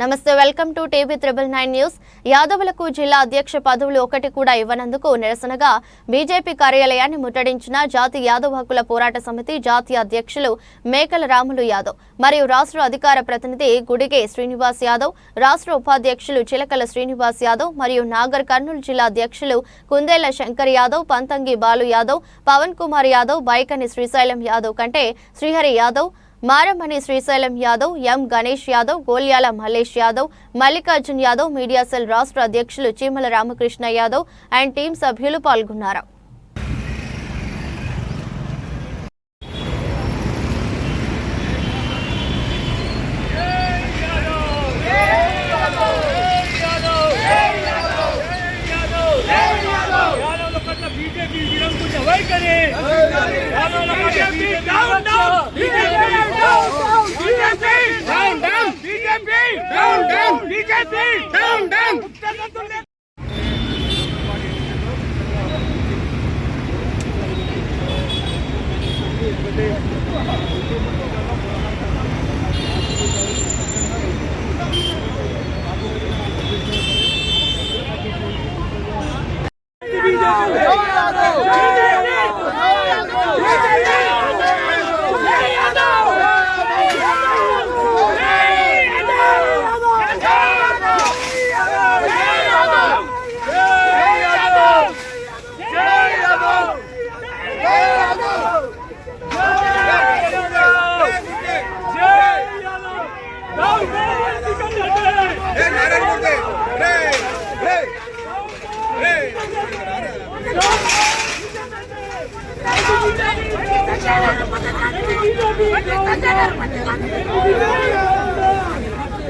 నమస్తే welcome to TV triple nine news. యాదవులకు జిల్లా అధ్యక్ష పదవులు ఒకటి కూడా ఇవ్వనందుకు నిరసనగా బీజేపీ కార్యాలయాన్ని ముట్టడించిన జాతి యాదవ్ హక్కుల పోరాట సమితి జాతీయ అధ్యక్షులు మేకల రాములు యాదవ్ మరియు రాష్ట్ర అధికార ప్రతినిధి గుడిగే శ్రీనివాస్ యాదవ్ రాష్ట్ర ఉపాధ్యక్షులు చిలకల శ్రీనివాస్ యాదవ్ మరియు నాగర్ కర్నూలు జిల్లా అధ్యక్షులు కుందేల శంకర్ యాదవ్ పంతంగి బాలు యాదవ్ పవన్ కుమార్ యాదవ్ బైకని శ్రీశైలం యాదవ్ కంటే Srihari Yadav మారమణి Srisailam Yadav M Ganesh Yadav Golyala Mallesh Yadav Mallikarjun Yadav media cell రాష్ట్ర అధ్యక్షులు చీమల రామకృష్ణ యాదవ్ అండ్ టీం సభ్యులు పాల్గొన్నారు.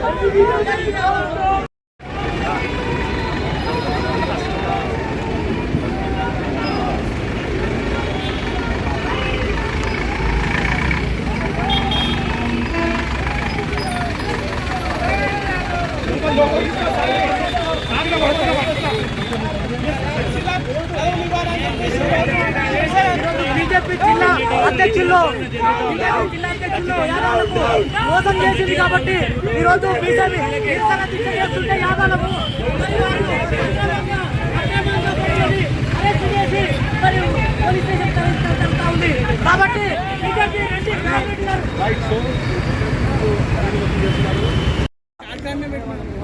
Thank you. బీజేపీ జిల్లా అధ్యక్షుల్లో బీజేపీ జిల్లా అధ్యక్షుల్లో యాదవులకు మోసం చేసింది కాబట్టి ఈ రోజు బీజేపీ నిరసన దీక్ష చేస్తుంటే యాదవులకు అరెస్ట్ చేసి మరియు పోలీస్ స్టేషన్ తరలించడం ఉంది కాబట్టి బీజేపీ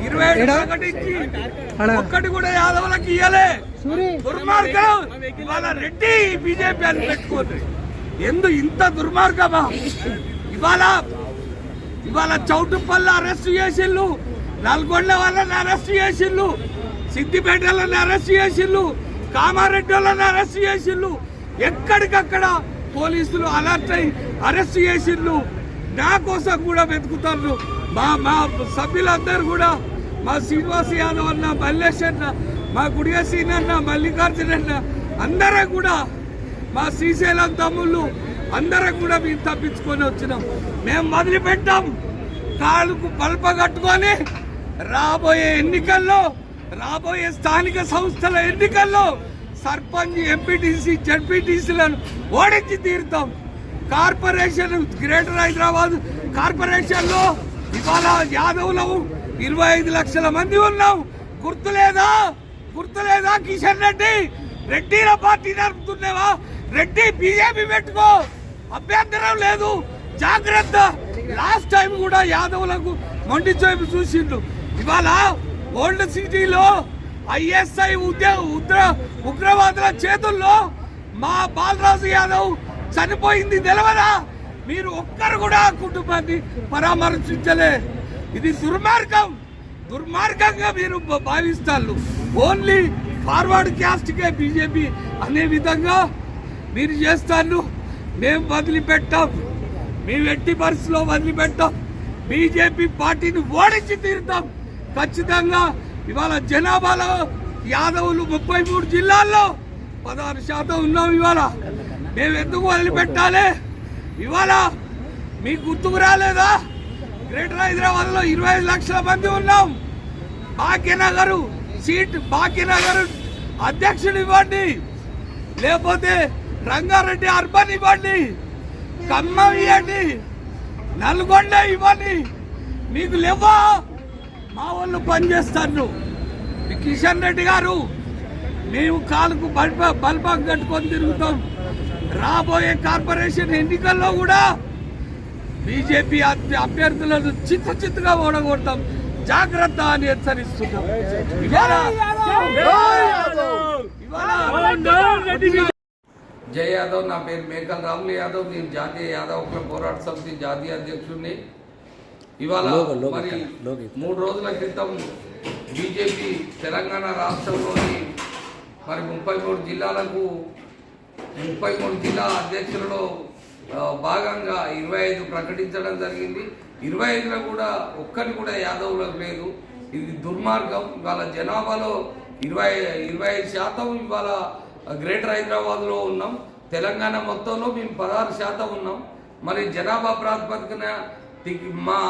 ఇరవై ఒకటి ఇచ్చి ఒక్కటి కూడా యాదవులకు ఇయ్యలే. దుర్మార్గం! ఇవాళ రెడ్డి బీజేపీ అని పెట్టుకోండి. ఎందు ఇంత దుర్మార్గమా? ఇవాళ ఇవాళ చౌటుపల్లి అరెస్ట్ చేసిళ్ళు నల్గొండ వాళ్ళని అరెస్ట్ చేసిళ్ళు వాళ్ళని అరెస్ట్ చేసిళ్ళు కామారెడ్డి వాళ్ళని అరెస్ట్ చేసిళ్ళు ఎక్కడికక్కడ పోలీసులు అలర్ట్ అయి అరెస్ట్ చేసిళ్ళు నా కోసం కూడా వెతుకుతారు. మా మా సభ్యులందరూ కూడా మా శ్రీనివాస్ యాదవ్ అన్న మల్లేష్ అన్న మా గుడిగ సీన్ అన్న మల్లికార్జున అన్న అందరూ కూడా మా శ్రీశైలం తమ్ముళ్ళు అందరం కూడా మేము తప్పించుకొని వచ్చినాం. మేము వదిలిపెట్టాం. కాళ్ళకు పల్ప కట్టుకొని రాబోయే ఎన్నికల్లో రాబోయే స్థానిక సంస్థల ఎన్నికల్లో సర్పంచ్ ఎంపీటీసీ జడ్పీటీసీలను ఓడించి తీరుతాం. కార్పొరేషన్ గ్రేటర్ హైదరాబాద్ కార్పొరేషన్లో ఇవాళ యాదవులు ఇరవై ఐదు లక్షల మంది ఉన్నాం. గుర్తులేదా? గుర్తులేదా కిషన్ రెడ్డి? రెడ్డిల పార్టీ నడుపుతున్నావా? రెడ్డి బీజేపీ పెట్టుకో. అభ్యంతరం లేదు. జాగ్రత్త. లాస్ట్ టైం కూడా యాదవులకు మొండి చూపు చూసిండు. ఇవాళ ఓల్డ్ సిటీలో ఐఎస్ఐ ఉద్యోగ ఉగ్ర ఉగ్రవాదుల చేతుల్లో మా బాలరాజు యాదవ్ చనిపోయింది తెలవదా? మీరు ఒక్కరు కూడా కుటుంబాన్ని పరామర్శించలే. ఇది దుర్మార్గం. దుర్మార్గంగా మీరు భావిస్తారు ఓన్లీ ఫార్వర్డ్ క్యాస్ట్కే బీజేపీ అనే విధంగా మీరు చేస్తాను. మేము వదిలిపెట్టాం. మేము ఎట్టి పరిస్థితిలో వదిలిపెట్టాం. బీజేపీ పార్టీని ఓడించి తీరుతాం. ఖచ్చితంగా ఇవాళ జనాభాలో యాదవులు ముప్పై మూడు జిల్లాల్లో పదహారు శాతం ఉన్నాం ఇవాళ. మేము ఎందుకు వదిలిపెట్టాలి? ఇవాళ మీకు గుర్తుకు రాలేదా? గ్రేటర్ హైదరాబాద్లో ఇరవై ఐదు లక్షల మంది ఉన్నాం. భాగ్యనగరు సీట్ బాకీనగర్ అధ్యక్షుడు ఇవ్వండి. లేకపోతే రంగారెడ్డి అర్బన్ ఇవ్వండి. ఖమ్మం ఇవ్వండి. నల్గొండ ఇవ్వండి. మీకు లేవా? మా వాళ్ళు పనిచేస్తారు. కిషన్ రెడ్డి గారు మేము కాలుకు బల్బ బల్బం కట్టుకొని తిరుగుతాం. రాబోయే కార్పొరేషన్ ఎన్నికల్లో కూడా బీజేపీ అభ్య- అభ్యర్థులను చిత్త చిత్తుగా ఓడగొడతాం. జాగ్రత్త అని హెచ్చరిస్తున్నాం జయ యాదవ్! నా పేరు మేకల్ రాములు యాదవ్. నేను జాతీయ యాదవ్ కుల పోరాట సమితి జాతీయ అధ్యక్షుడిని. ఇవాళ మరి మూడు రోజుల క్రితం బీజేపీ తెలంగాణ రాష్ట్రంలోని మరి ముప్పై మూడు జిల్లాలకు ముప్పై మూడు జిల్లా అధ్యక్షులలో భాగంగా ఇరవై ఐదు ప్రకటించడం జరిగింది. ఇరవై ఐదులో కూడా ఒక్కటి కూడా యాదవులకు లేదు. ఇది దుర్మార్గం. ఇవాళ జనాభాలో ఇరవై ఇరవై ఐదు శాతం ఇవాళ గ్రేటర్ హైదరాబాద్లో ఉన్నాం. తెలంగాణ మొత్తంలో మేము పదహారు శాతం ఉన్నాం. మరి జనాభా ప్రాతిపదికన మా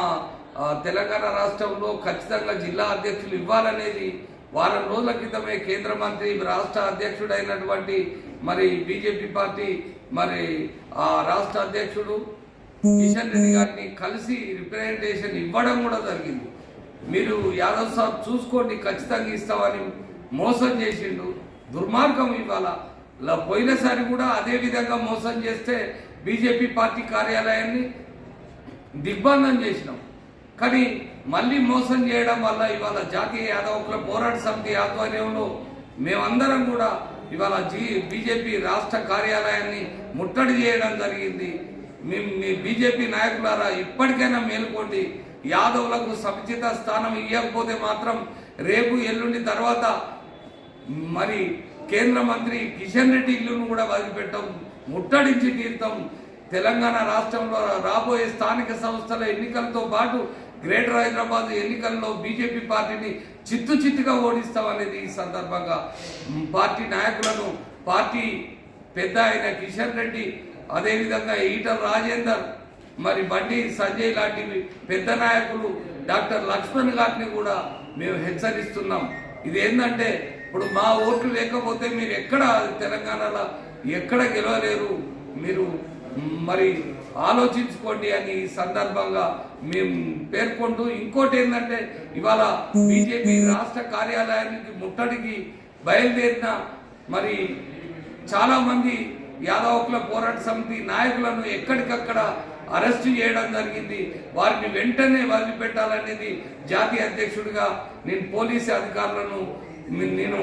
తెలంగాణ రాష్ట్రంలో ఖచ్చితంగా జిల్లా అధ్యక్షులు ఇవ్వాలనేది వారం రోజుల క్రితమే కేంద్ర మంత్రి రాష్ట్ర అధ్యక్షుడైనటువంటి మరి బీజేపీ పార్టీ మరి ఆ రాష్ట్ర అధ్యక్షుడు కిషన్ రెడ్డి గారిని కలిసి రిప్రజెంటేషన్ ఇవ్వడం కూడా జరిగింది. మీరు యాదవ్ సాబ్ చూసుకోండి ఖచ్చితంగా ఇస్తామని మోసం చేసిండు. దుర్మార్గం ఇవాళ. పోయినసారి కూడా అదే విధంగా మోసం చేస్తే బీజేపీ పార్టీ కార్యాలయాన్ని దిగ్బంధం చేసినాం. కానీ మళ్ళీ మోసం చేయడం వల్ల ఇవాళ జాతీయ యాదవకుల పోరాట సమితి ఆధ్వర్యంలో మేమందరం కూడా ఇవాళ జీ బీజేపీ రాష్ట్ర కార్యాలయాన్ని ముట్టడి చేయడం జరిగింది. మీ మీ బీజేపీ నాయకులారా ఇప్పటికైనా మేలుకోండి. యాదవులకు సముచిత స్థానం ఇవ్వకపోతే మాత్రం రేపు ఎల్లుండి తర్వాత మరి కేంద్ర మంత్రి కిషన్ రెడ్డి ఇల్లును కూడా వదిలిపెట్టాం ముట్టడించి తీర్థం తెలంగాణ రాష్ట్రంలో రాబోయే స్థానిక సంస్థల ఎన్నికలతో పాటు గ్రేటర్ హైదరాబాద్ ఎన్నికల్లో బీజేపీ పార్టీని చిత్తు చిత్తుగా ఓడిస్తామనేది ఈ సందర్భంగా. పార్టీ నాయకులను పార్టీ పెద్ద అయిన కిషన్ రెడ్డి అదేవిధంగా ఈటల రాజేందర్ మరి బండి సంజయ్ లాంటి పెద్ద నాయకులు డాక్టర్ లక్ష్మణ్ గారిని కూడా మేము హెచ్చరిస్తున్నాం. ఇది ఏంటంటే ఇప్పుడు మా ఓట్లు లేకపోతే మీరు ఎక్కడ తెలంగాణలో ఎక్కడ గెలవలేరు మీరు మరి ఆలోచించుకోండి అని ఈ సందర్భంగా మేము పేర్కొంటూ ఇంకోటి ఏంటంటే ఇవాళ బీజేపీ రాష్ట్ర కార్యాలయానికి ముట్టడికి బయలుదేరిన మరి చాలామంది మంది యాదవకుల పోరాట సమితి నాయకులను ఎక్కడికక్కడ అరెస్టు చేయడం జరిగింది. వారిని వెంటనే వదిలిపెట్టాలనేది జాతీయ అధ్యక్షుడిగా నేను పోలీసు అధికారులను నేను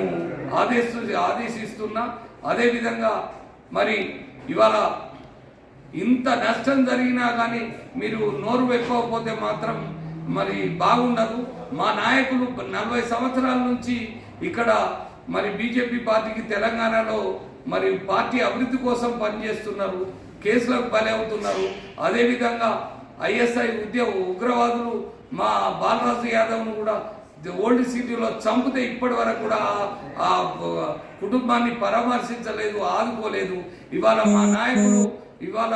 ఆదేశిస్తూ ఆదేశిస్తున్నా. అదేవిధంగా మరి ఇవాళ ఇంత నష్టం జరిగినా కానీ మీరు నోరు వెక్కకపోతే మాత్రం మరి బాగుండదు. మా నాయకులు నలభై సంవత్సరాల నుంచి ఇక్కడ మరి బీజేపీ పార్టీకి తెలంగాణలో మరి పార్టీ అభివృద్ధి కోసం పనిచేస్తున్నారు కేసులకు బలి అవుతున్నారు. అదేవిధంగా ఐఎస్ఐ ఉద్యమ ఉగ్రవాదులు మా బాలరాజు యాదవ్ను కూడా ఓల్డ్ సిటీలో చంపితే ఇప్పటి వరకు కూడా ఆ- కుటుంబాన్ని పరామర్శించలేదు ఆదుకోలేదు. ఇవాళ మా నాయకులు ఇవాళ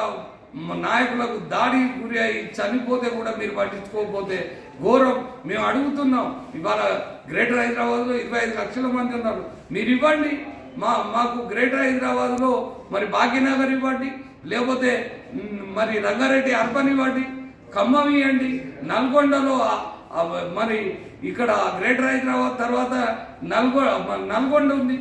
నాయకులకు దాడి గురి అయి చనిపోతే కూడా మీరు పట్టించుకోకపోతే ఘోరం. మేము అడుగుతున్నాం ఇవాళ గ్రేటర్ హైదరాబాద్లో ఇరవై ఐదు లక్షల మంది ఉన్నారు. మీరు ఇవ్వండి. మా మాకు గ్రేటర్ హైదరాబాద్లో మరి భాగ్యనగర్ ఇవ్వండి లేకపోతే మరి రంగారెడ్డి అర్బన్ ఇవ్వండి ఖమ్మం ఇవ్వండి నల్గొండలో మరి ఇక్కడ గ్రేటర్ హైదరాబాద్ తర్వాత నల్గొ నల్గొండ ఉంది.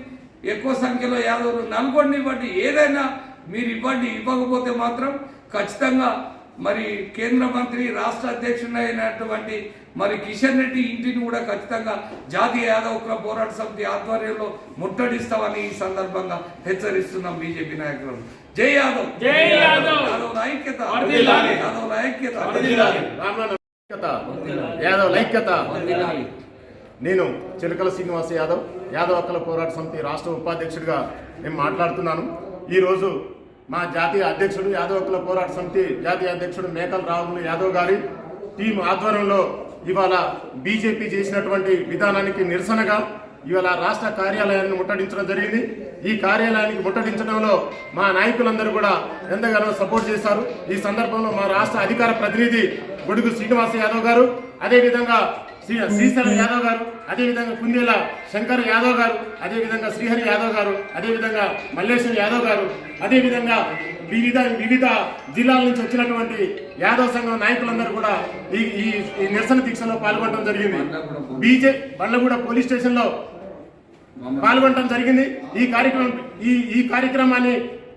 ఎక్కువ సంఖ్యలో యాదవులు నల్గొండ ఇవ్వండి. ఏదైనా మీరు ఇవ్వండి ఇవ్వకపోతే మాత్రం ఖచ్చితంగా మరి కేంద్ర మంత్రి రాష్ట్ర అధ్యక్షుడు అయినటువంటి మరి కిషన్ రెడ్డి ఇంటిని కూడా ఖచ్చితంగా జాతీయ యాదవ్ పోరాట సమితి ఆధ్వర్యంలో ముట్టడిస్తామని ఈ సందర్భంగా హెచ్చరిస్తున్నాం బీజేపీ నాయకులను జై యాదవ్. జై యాదవ్! యాదవ్. ఐక్యత! యాదవ్ ఐక్యత. యాదవ్ ఐక్యత. నేను చిలకల శ్రీనివాస్ యాదవ్ యాదవ్ హక్కుల పోరాట సమితి రాష్ట్ర ఉపాధ్యక్షుడిగా నేను మాట్లాడుతున్నాను. ఈరోజు మా జాతీయ అధ్యక్షుడు యాదవ కుల పోరాట సమితి జాతీయ అధ్యక్షుడు మేకల్ రాహుల్ యాదవ్ గారి టీం ఆధ్వర్యంలో ఇవాళ బీజేపీ చేసినటువంటి విధానానికి నిరసనగా ఇవాళ రాష్ట్ర కార్యాలయాన్ని ముట్టడించడం జరిగింది. ఈ కార్యాలయానికి ముట్టడించడంలో మా నాయకులందరూ కూడా ఎంతగానో సపోర్ట్ చేశారు. ఈ సందర్భంలో మా రాష్ట్ర అధికార ప్రతినిధి గొడుగు శ్రీనివాస యాదవ్ గారు అదేవిధంగా శ్రీశైలం యాదవ్ గారు అదేవిధంగా కుందేల శంకర్ యాదవ్ గారు అదేవిధంగా శ్రీహరి యాదవ్ గారు అదేవిధంగా మల్లేశ్వర్ యాదవ్ గారు అదేవిధంగా వివిధ వివిధ జిల్లాల నుంచి వచ్చినటువంటి యాదవ్ సంఘం నాయకులందరూ కూడా ఈ ఈ నిరసన దీక్షలో పాల్గొనడం జరిగింది. బీజే బండ్లగూడ పోలీస్ స్టేషన్లో పాల్గొనడం జరిగింది. ఈ కార్యక్రమం ఈ ఈ కార్యక్రమాన్ని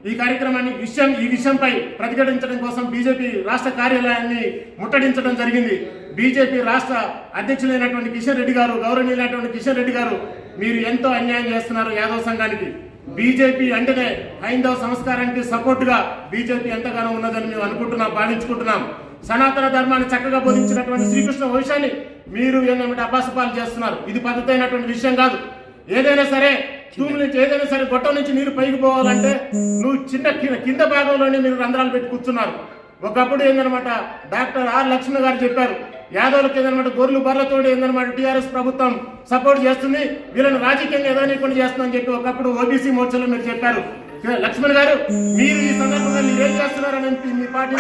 ఈ కార్యక్రమాన్ని విషయం ఈ విషయంపై ప్రతిఘటించడం కోసం బీజేపీ రాష్ట్ర కార్యాలయాన్ని ముట్టడించడం జరిగింది. బీజేపీ రాష్ట్ర అధ్యక్షులైనటువంటి కిషన్ రెడ్డి గారు గౌరవనీయులైనటువంటి కిషన్ రెడ్డి గారు మీరు ఎంతో అన్యాయం చేస్తున్నారు యాదవ్ సంఘానికి. బీజేపీ అంటేనే హైందవ సంస్కారానికి సపోర్టుగా బీజేపీ ఎంతగానో ఉన్నదని మేము అనుకుంటున్నాం భావించుకుంటున్నాం సనాతన ధర్మాన్ని చక్కగా బోధించినటువంటి శ్రీకృష్ణ వంశాన్ని మీరు ఏంటంటే అపాసపాలు చేస్తున్నారు? ఇది పద్ధతి అయినటువంటి విషయం కాదు. ఏదైనా సరే తూము నుంచి ఏదైనా సరే గొట్టం నుంచి నీరు పైకి పోవాలంటే నువ్వు చిన్న కింద- కింద భాగంలోనే మీరు రంధ్రాలు పెట్టి కూర్చున్నారు. ఒకప్పుడు ఏందనమాట డాక్టర్ ఆర్ లక్ష్మణ్ గారు చెప్పారు యాదవులకు ఏందనమాట గొర్రెలు బర్రతోడు ఏందనమాట టీఆర్ఎస్ ప్రభుత్వం సపోర్ట్ చేస్తుంది వీళ్ళని రాజకీయంగా ఎదగనీయకుండా చేస్తుందని చెప్పి ఒకప్పుడు ఓబీసీ మోర్చాలో మీరు చెప్పారు. లక్ష్మణ్ గారు మీరు ఈ సందర్భంగా మీరు ఏం చేస్తున్నారని మీ పార్టీ